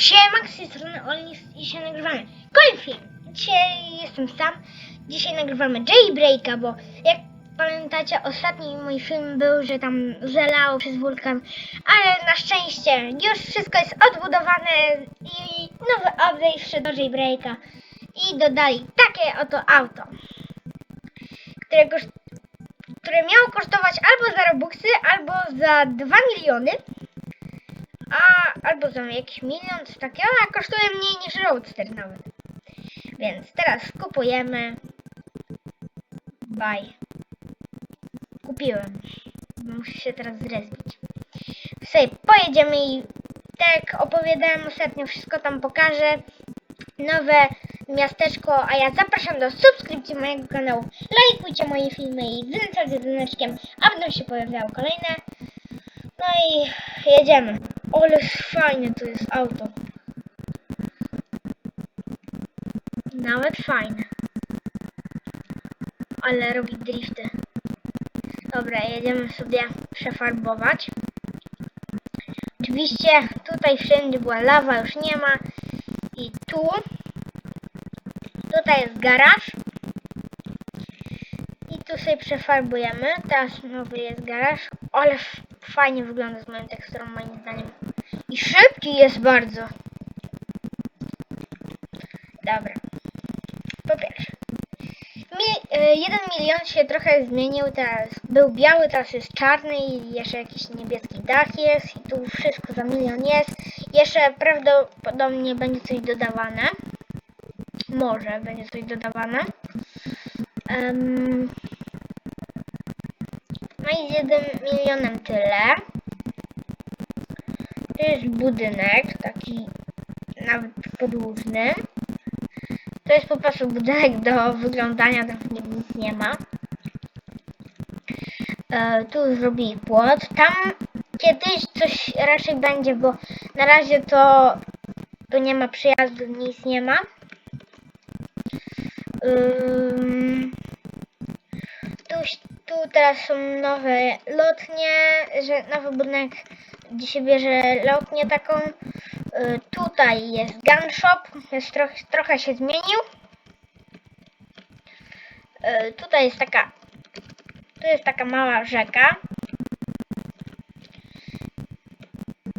Siema, z tej strony Olnis i dzisiaj nagrywamy kolejny film. Dzisiaj jestem sam. Dzisiaj nagrywamy Jailbreaka, bo jak pamiętacie, ostatni mój film był, że tam zalało przez wulkan, ale na szczęście już wszystko jest odbudowane i nowy update wszedł do Jailbreaka i dodali takie oto auto, które, które miało kosztować albo za Robuxy, albo za 2 miliony a albo za jakiś milion, coś takiego, a kosztuje mniej niż Roadster nawet. Więc teraz kupujemy. Bye. Kupiłem. Muszę się teraz zrespić. Sobie pojedziemy i tak opowiadałem ostatnio, wszystko tam pokażę. Nowe miasteczko, a ja zapraszam do subskrypcji mojego kanału. Lajkujcie moje filmy i wyznaczajcie dzwoneczkiem, a będą się pojawiały kolejne. No i jedziemy. Ale fajne to jest auto. Nawet fajne. Ale robi drifty. Dobra, jedziemy sobie przefarbować. Oczywiście tutaj wszędzie była lawa, już nie ma. I tu. Tutaj jest garaż. I tu sobie przefarbujemy. Teraz nowy jest garaż. Ale fajnie wygląda z moją teksturą moim zdaniem. I szybki jest bardzo. Dobra. Po pierwsze. Mi, y, jeden milion się trochę zmienił. Teraz był biały, teraz jest czarny i jeszcze jakiś niebieski dach jest. I tu wszystko za milion jest. Jeszcze prawdopodobnie będzie coś dodawane. Może będzie coś dodawane. I z jednym milionem tyle. To jest budynek, taki nawet podłużny. To jest po prostu budynek do wyglądania, tam nic nie ma. E, tu zrobili płot. Tam kiedyś coś raczej będzie, bo na razie to tu nie ma przyjazdu, nic nie ma. Ym, tu, tu teraz są nowe lotnie, że nowy budynek, gdzie się bierze lotnię taką. Y, tutaj jest gun shop, jest trochę, trochę się zmienił. Y, tutaj jest taka, tu jest taka mała rzeka.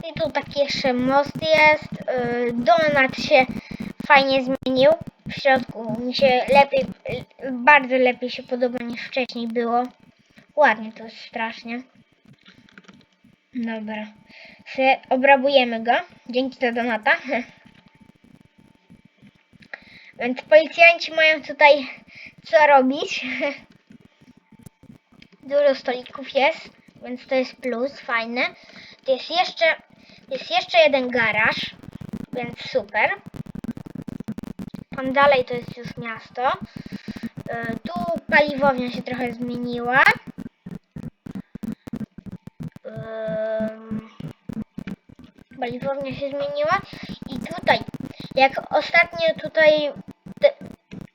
I tu taki jeszcze most jest. Y, donat się fajnie zmienił. W środku mi się lepiej, bardzo lepiej się podoba niż wcześniej było. Ładnie to jest strasznie. Dobra. Se obrabujemy go. Dzięki za donata. Więc policjanci mają tutaj co robić. Dużo stolików jest, więc to jest plus, fajne. To jest jeszcze, jest jeszcze jeden garaż, więc super. Tam dalej to jest już miasto. Y, Tu paliwownia się trochę zmieniła. Ym, Paliwownia się zmieniła. I tutaj, jak ostatnio tutaj te,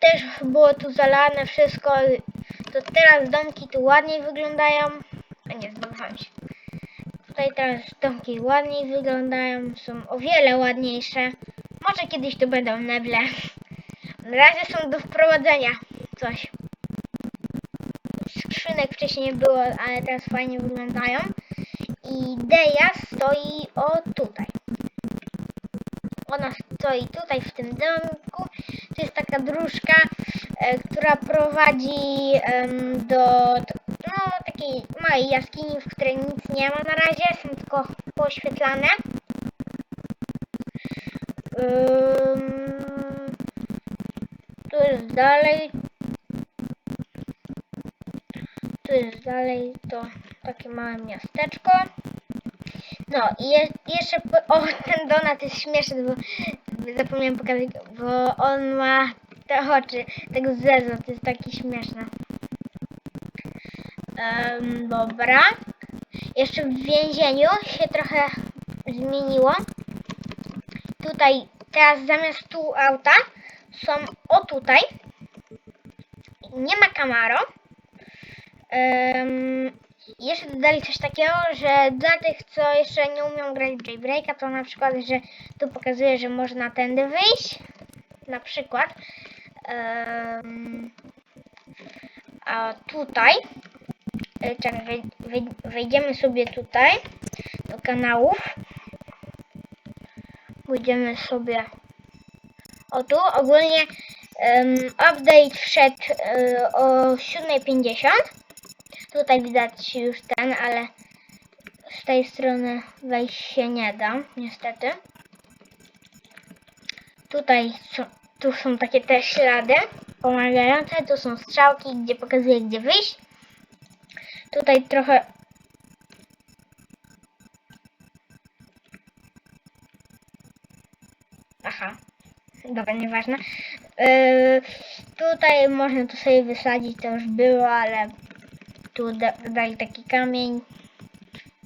też było tu zalane wszystko, to teraz domki tu ładniej wyglądają. A nie, zdobyłam się. Tutaj teraz domki ładniej wyglądają, są o wiele ładniejsze. Może kiedyś tu będą meble. Na razie są do wprowadzenia coś. Skrzynek wcześniej nie było, ale teraz fajnie wyglądają. I Deja stoi o tutaj. Ona stoi tutaj w tym domku. To jest taka dróżka, e, która prowadzi em, do no, takiej małej jaskini, w której nic nie ma na razie, są tylko poświetlane. Ym, tu jest dalej. Tu jest dalej to takie małe miasteczko. No i je, jeszcze, o ten donat jest śmieszny, bo zapomniałem pokazać, bo on ma te oczy, tego zezo, to jest taki śmieszny. Em, dobra. Jeszcze w więzieniu się trochę zmieniło. Tutaj teraz zamiast tu auta są o tutaj. Nie ma Camaro. I jeszcze dodali coś takiego, że dla tych, co jeszcze nie umią grać w Jailbreaka, to na przykład, że tu pokazuje, że można tędy wyjść. Na przykład. Em, a tutaj. e, Czekaj, wej, wej, wejdziemy sobie tutaj do kanałów. Pójdziemy sobie o tu. Ogólnie em, update wszedł e, o 7.50. Tutaj widać już ten, ale z tej strony wejść się nie da, niestety. Tutaj tu są takie te ślady pomagające, tu są strzałki, gdzie pokazuje gdzie wyjść. Tutaj trochę Aha, dobra, nieważne. Yy, tutaj można to sobie wysadzić, to już było, ale tu da- dodali taki kamień.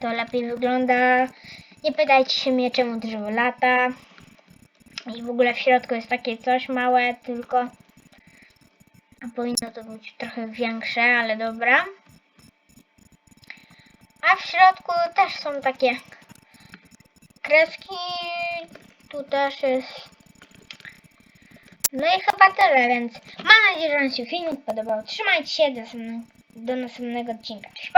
To lepiej wygląda. Nie pytajcie się mnie, czemu drzewo lata. I w ogóle w środku jest takie coś małe, tylko powinno to być trochę większe, ale dobra. A w środku też są takie kreski. Tu też jest. No i chyba tyle, więc mam nadzieję, że Wam się filmik podobał. Trzymajcie się do, do następnego odcinka. Cześć!